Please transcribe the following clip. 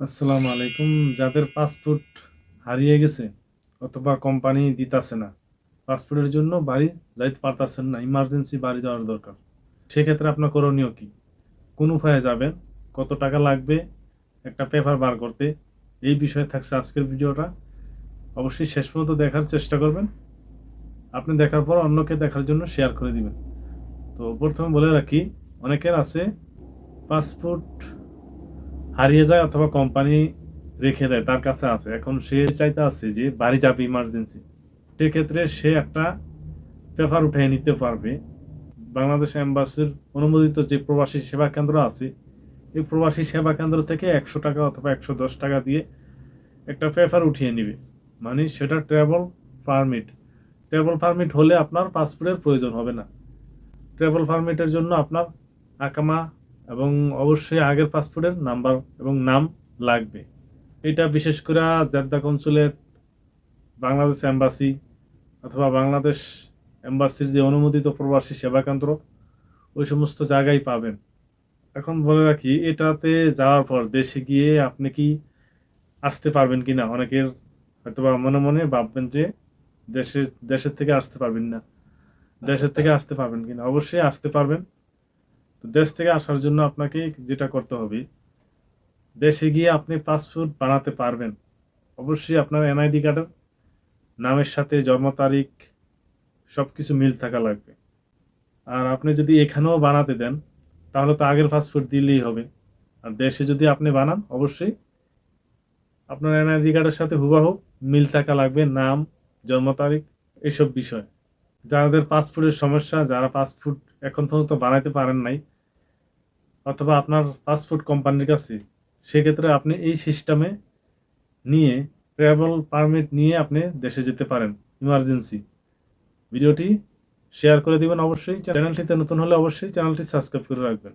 আসসালামু আলাইকুম। যাদের পাসপোর্ট হারিয়ে গেছে অথবা কোম্পানি দিতাছে না, পাসপোর্টের জন্য বাড়ি যাইতে পারতাছেন না ইমার্জেন্সি বাড়ি যাওয়ার দরকার। সেক্ষেত্রে আপনার করণীয় কি? কোন উপায়ে যাবেন? কত টাকা লাগবে? একটা পেপার বার করতে। এই বিষয়ে থাকছে আজকের ভিডিওটা। অবশ্যই শেষ পর্যন্ত দেখার চেষ্টা করবেন। আপনি দেখার পর অন্যকে দেখার জন্য শেয়ার করে দিবেন। তো প্রথমে বলে রাখি, অনেকের আছে পাসপোর্ট হারিয়ে যায় অথবা কোম্পানি রেখে দেয়, তার কাছে আছে। এখন সে চাইতে আছে যে বাড়ি যাবে ইমার্জেন্সি সেক্ষেত্রে সে একটা পেপার উঠিয়ে নিতে পারবে। বাংলাদেশ এম্বাসির অনুমোদিত যে প্রবাসী সেবা কেন্দ্র আছে, এই প্রবাসী সেবা কেন্দ্র থেকে একশো টাকা অথবা একশো দশ টাকা দিয়ে একটা পেপার উঠিয়ে নিবে। মানে সেটা ট্রাভেল পারমিট ট্রাভেল পারমিট হলে আপনার পাসপোর্টের প্রয়োজন হবে না। ট্রাভেল পারমিটের জন্য আপনার আকামা এবং অবশ্যই আগের পাসপোর্টের নাম্বার এবং নাম লাগবে। এটা বিশেষ করে জেদ্দা কনসুলেট, বাংলাদেশ এম্বাসি অথবা বাংলাদেশ এম্বাসির যে অনুমোদিত প্রবাসী সেবা কেন্দ্র, ওই সমস্ত জায়গায় পাবেন। এখন বলে রাখি, এটাতে যাওয়ার পর দেশে গিয়ে আপনি কি আসতে পারবেন কি না অনেকের হয়তোবা মনে মনে ভাববেন যে দেশের দেশের থেকে আসতে পারবেন না। দেশের থেকে আসতে পারবেন কিনা? অবশ্যই আসতে পারবেন। তো দেশ থেকে আসার জন্য আপনাকে যেটা করতে হবে, দেশে গিয়ে আপনি পাসপোর্ট বানাতে পারবেন। অবশ্যই আপনার এনআইডি কার্ডের নামের সাথে জন্ম তারিখ সব কিছু মিল থাকা লাগবে। আর আপনি যদি এখানেও বানাতে দেন, তাহলে তো আগের পাসপোর্ট দিলেই হবে। আর দেশে যদি আপনি বানান, অবশ্যই আপনার এনআইডি কার্ডের সাথে হুবাহু মিল থাকা লাগবে, নাম, জন্ম তারিখ, এসব বিষয়। যাদের পাসপোর্টের সমস্যা, যারা পাসপোর্ট এখন পর্যন্ত বানাইতে পারেন নাই অথবা আপনার ফাস্টফুড কোম্পানির কাছে, সেক্ষেত্রে আপনি এই সিস্টেমে নিয়ে ট্রাভেল পারমিট নিয়ে আপনি দেশে যেতে পারেন ইমার্জেন্সি ভিডিওটি শেয়ার করে দিবেন অবশ্যই। চ্যানেলটিতে নতুন হলে অবশ্যই চ্যানেলটি সাবস্ক্রাইব করে রাখবেন।